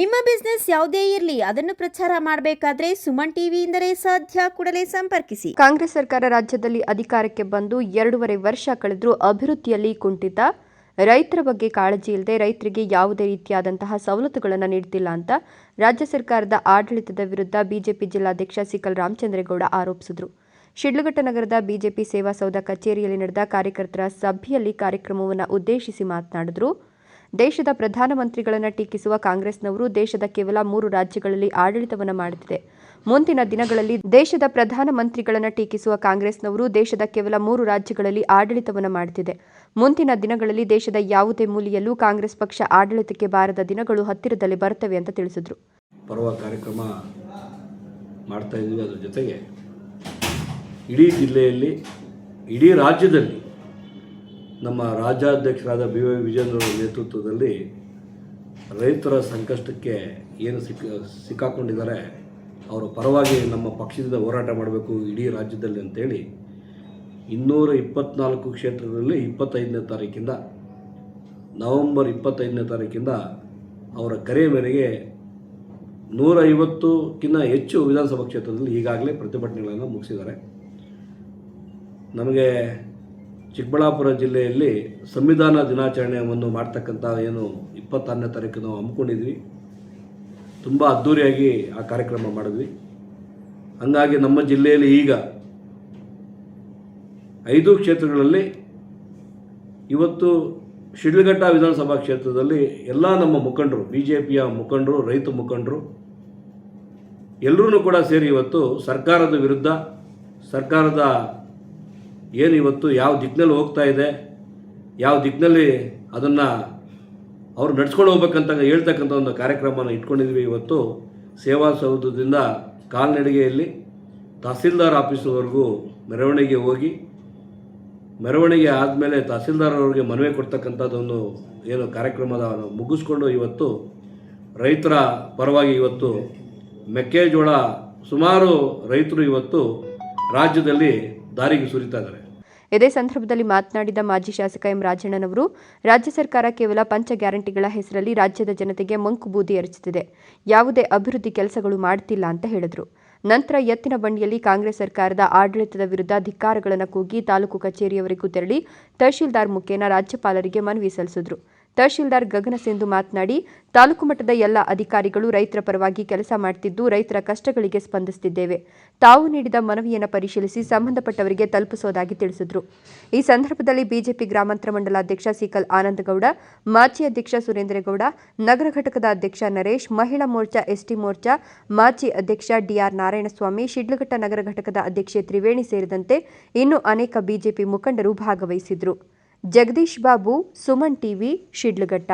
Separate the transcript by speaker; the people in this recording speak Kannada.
Speaker 1: ನಿಮ್ಮ ಬಿಸ್ನೆಸ್ ಯಾವುದೇ ಇರಲಿ, ಅದನ್ನು ಪ್ರಚಾರ ಮಾಡಬೇಕಾದ್ರೆ ಸುಮನ್ ಟಿವಿಯಿಂದಲೇ ಸಾಧ್ಯ. ಕೂಡಲೇ ಸಂಪರ್ಕಿಸಿ.
Speaker 2: ಕಾಂಗ್ರೆಸ್ ಸರ್ಕಾರ ರಾಜ್ಯದಲ್ಲಿ ಅಧಿಕಾರಕ್ಕೆ ಬಂದು ಎರಡೂವರೆ ವರ್ಷ ಕಳೆದರೂ ಅಭಿವೃದ್ಧಿಯಲ್ಲಿ ಕುಂಠಿತ. ರೈತರ ಬಗ್ಗೆ ಕಾಳಜಿ ಇಲ್ಲದೆ ರೈತರಿಗೆ ಯಾವುದೇ ರೀತಿಯಾದಂತಹ ಸವಲತ್ತುಗಳನ್ನು ನೀಡುತ್ತಿಲ್ಲ ಅಂತ ರಾಜ್ಯ ಸರ್ಕಾರದ ಆಡಳಿತದ ವಿರುದ್ಧ ಬಿಜೆಪಿ ಜಿಲ್ಲಾಧ್ಯಕ್ಷ ಸಿಕಲ್ ರಾಮಚಂದ್ರೇಗೌಡ ಆರೋಪಿಸಿದರು. ಶಿಡ್ಲಘಟ್ಟ ನಗರದ ಬಿಜೆಪಿ ಸೇವಾ ಸೌಧ ಕಚೇರಿಯಲ್ಲಿ ನಡೆದ ಕಾರ್ಯಕರ್ತರ ಸಭೆಯಲ್ಲಿ ಕಾರ್ಯಕ್ರಮವನ್ನು ಉದ್ದೇಶಿಸಿ ಮಾತನಾಡಿದರು. ದೇಶದ ಪ್ರಧಾನಮಂತ್ರಿಗಳನ್ನು ಟೀಕಿಸುವ ಕಾಂಗ್ರೆಸ್ನವರು ದೇಶದ ಕೇವಲ ಮೂರು ರಾಜ್ಯಗಳಲ್ಲಿ ಆಡಳಿತವನ್ನು ಮಾಡುತ್ತಿದೆ ಮುಂದಿನ ದಿನಗಳಲ್ಲಿ ದೇಶದ ಪ್ರಧಾನಮಂತ್ರಿಗಳನ್ನು ಟೀಕಿಸುವ ಕಾಂಗ್ರೆಸ್ನವರು ದೇಶದ ಕೇವಲ ಮೂರು ರಾಜ್ಯಗಳಲ್ಲಿ ಆಡಳಿತವನ್ನು ಮಾಡುತ್ತಿದೆ ಮುಂದಿನ ದಿನಗಳಲ್ಲಿ ದೇಶದ ಯಾವುದೇ ಮೂಲೆಯಲ್ಲೂ ಕಾಂಗ್ರೆಸ್ ಪಕ್ಷ ಆಡಳಿತಕ್ಕೆ ಬಾರದ ದಿನಗಳು ಹತ್ತಿರದಲ್ಲಿ ಬರುತ್ತವೆ ಅಂತ ತಿಳಿಸಿದರು.
Speaker 3: ಪರ್ವ ಕಾರ್ಯಕ್ರಮ ಮಾಡ್ತಾ ಅದ್ರ ಜೊತೆಗೆ ಇಡೀ ಜಿಲ್ಲೆಯಲ್ಲಿ, ಇಡೀ ರಾಜ್ಯದಲ್ಲಿ ನಮ್ಮ ರಾಜ್ಯಾಧ್ಯಕ್ಷರಾದ ಬಿ ವೈ ವಿಜೇಂದ್ರವರ ನೇತೃತ್ವದಲ್ಲಿ ರೈತರ ಸಂಕಷ್ಟಕ್ಕೆ ಏನು ಸಿಕ್ಕ ಸಿಕ್ಕಾಕೊಂಡಿದ್ದಾರೆ, ಅವರ ಪರವಾಗಿ ನಮ್ಮ ಪಕ್ಷದಿಂದ ಹೋರಾಟ ಮಾಡಬೇಕು ಇಡೀ ರಾಜ್ಯದಲ್ಲಿ ಅಂತೇಳಿ ಇನ್ನೂರ ಇಪ್ಪತ್ನಾಲ್ಕು ಕ್ಷೇತ್ರದಲ್ಲಿ ಇಪ್ಪತ್ತೈದನೇ ತಾರೀಕಿಂದ, ನವೆಂಬರ್ ಇಪ್ಪತ್ತೈದನೇ ತಾರೀಕಿಂದ ಅವರ ಕರೆ ಮೇರೆಗೆ ನೂರ ಐವತ್ತಕ್ಕಿಂತ ಹೆಚ್ಚು ವಿಧಾನಸಭಾ ಕ್ಷೇತ್ರದಲ್ಲಿ ಈಗಾಗಲೇ ಪ್ರತಿಭಟನೆಗಳನ್ನು ಮುಗಿಸಿದ್ದಾರೆ. ನಮಗೆ ಚಿಕ್ಕಬಳ್ಳಾಪುರ ಜಿಲ್ಲೆಯಲ್ಲಿ ಸಂವಿಧಾನ ದಿನಾಚರಣೆಯನ್ನು ಮಾಡ್ತಕ್ಕಂಥ ಏನು ಇಪ್ಪತ್ತಾರನೇ ತಾರೀಕು ನಾವು ಹಮ್ಮಿಕೊಂಡಿದ್ವಿ. ತುಂಬ ಅದ್ಧೂರಿಯಾಗಿ ಆ ಕಾರ್ಯಕ್ರಮ ಮಾಡಿದ್ವಿ. ಹಂಗಾಗಿ ನಮ್ಮ ಜಿಲ್ಲೆಯಲ್ಲಿ ಈಗ ಐದು ಕ್ಷೇತ್ರಗಳಲ್ಲಿ ಇವತ್ತು ಶಿಡ್ಲಘಟ್ಟ ವಿಧಾನಸಭಾ ಕ್ಷೇತ್ರದಲ್ಲಿ ಎಲ್ಲ ನಮ್ಮ ಮುಖಂಡರು ಬಿ ಜೆ ಪಿಯ ಮುಖಂಡರು, ರೈತ ಮುಖಂಡರು ಎಲ್ಲರೂ ಕೂಡ ಸೇರಿ ಇವತ್ತು ಸರ್ಕಾರದ ವಿರುದ್ಧ, ಸರ್ಕಾರದ ಏನು ಇವತ್ತು ಯಾವ ದಿಕ್ಕಿನಲ್ಲಿ ಹೋಗ್ತಾ ಇದೆ, ಯಾವ ದಿಕ್ಕಿನಲ್ಲಿ ಅದನ್ನು ಅವ್ರು ನಡ್ಸ್ಕೊಂಡು ಹೋಗ್ಬೇಕಂತ ಹೇಳ್ತಕ್ಕಂಥ ಒಂದು ಕಾರ್ಯಕ್ರಮವನ್ನು ಇಟ್ಕೊಂಡಿದ್ವಿ ಇವತ್ತು ಸೇವಾ ಸೌಧದಿಂದ ಕಾಲ್ನಡಿಗೆಯಲ್ಲಿ ತಹಸೀಲ್ದಾರ್ ಆಫೀಸ್ವರೆಗೂ ಮೆರವಣಿಗೆ ಹೋಗಿ, ಮೆರವಣಿಗೆ ಆದಮೇಲೆ ತಹಸೀಲ್ದಾರ್ ಅವರಿಗೆ ಮನವಿ ಕೊಡ್ತಕ್ಕಂಥದ್ದೊಂದು ಏನು ಕಾರ್ಯಕ್ರಮದ ಮುಗಿಸ್ಕೊಂಡು ಇವತ್ತು ರೈತರ ಪರವಾಗಿ ಇವತ್ತು ಮೆಕ್ಕೆಜೋಳ ಸುಮಾರು ರೈತರು ಇವತ್ತು ರಾಜ್ಯದಲ್ಲಿ ದಾರಿಗೆ ಸುರಿತಾ ಇದ್ದಾರೆ.
Speaker 2: ಇದೇ ಸಂದರ್ಭದಲ್ಲಿ ಮಾತನಾಡಿದ ಮಾಜಿ ಶಾಸಕ ಎಂ ರಾಜಣ್ಣನವರು, ರಾಜ್ಯ ಸರ್ಕಾರ ಕೇವಲ ಪಂಚ ಗ್ಯಾರಂಟಿಗಳ ಹೆಸರಲ್ಲಿ ರಾಜ್ಯದ ಜನತೆಗೆ ಮಂಕು ಬೂದಿ ಎರಚುತ್ತಿದೆ. ಯಾವುದೇ ಅಭಿವೃದ್ಧಿ ಕೆಲಸಗಳು ಮಾಡುತ್ತಿಲ್ಲ ಅಂತ ಹೇಳಿದರು. ನಂತರ ಎತ್ತಿನ ಬಂಡಿಯಲ್ಲಿ ಕಾಂಗ್ರೆಸ್ ಸರ್ಕಾರದ ಆಡಳಿತದ ವಿರುದ್ಧ ಧಿಕ್ಕಾರಗಳನ್ನು ಕೂಗಿ ತಾಲೂಕು ಕಚೇರಿಯವರೆಗೂ ತೆರಳಿ ತಹಶೀಲ್ದಾರ್ ಮುಖೇನ ರಾಜ್ಯಪಾಲರಿಗೆ ಮನವಿ ಸಲ್ಲಿಸಿದರು. ತಹಶೀಲ್ದಾರ್ ಗಗನ ಸಿಂಧು ಮಾತನಾಡಿ, ತಾಲೂಕು ಮಟ್ಟದ ಎಲ್ಲ ಅಧಿಕಾರಿಗಳು ರೈತರ ಪರವಾಗಿ ಕೆಲಸ ಮಾಡುತ್ತಿದ್ದು ರೈತರ ಕಷ್ಟಗಳಿಗೆ ಸ್ಪಂದಿಸುತ್ತಿದ್ದೇವೆ ತಾವು ನೀಡಿದ ಮನವಿಯನ್ನು ಪರಿಶೀಲಿಸಿ ಸಂಬಂಧಪಟ್ಟವರಿಗೆ ತಲುಪಿಸುವುದಾಗಿ ತಿಳಿಸಿದರು. ಈ ಸಂದರ್ಭದಲ್ಲಿ ಬಿಜೆಪಿ ಗ್ರಾಮಾಂತರ ಮಂಡಲಾಧ್ಯಕ್ಷ ಸಿಕಲ್ ಆನಂದಗೌಡ, ಮಾಜಿ ಅಧ್ಯಕ್ಷ ಸುರೇಂದ್ರಗೌಡ, ನಗರ ಘಟಕದ ಅಧ್ಯಕ್ಷ ನರೇಶ್, ಮಹಿಳಾ ಮೋರ್ಚಾ ಎಸ್ಟಿ ಮೋರ್ಚಾ, ಮಾಜಿ ಅಧ್ಯಕ್ಷ ಡಿಆರ್ ನಾರಾಯಣಸ್ವಾಮಿ, ಶಿಡ್ಲಘಟ್ಟ ನಗರ ಘಟಕದ ಅಧ್ಯಕ್ಷೆ ತ್ರಿವೇಣಿ ಸೇರಿದಂತೆ ಇನ್ನೂ ಅನೇಕ ಬಿಜೆಪಿ ಮುಖಂಡರು ಭಾಗವಹಿಸಿದ್ರು. ಜಗದೀಶ್ ಬಾಬು ಸುಮನ್ ಟಿವಿ ಶಿಡ್ಲಘಟ್ಟ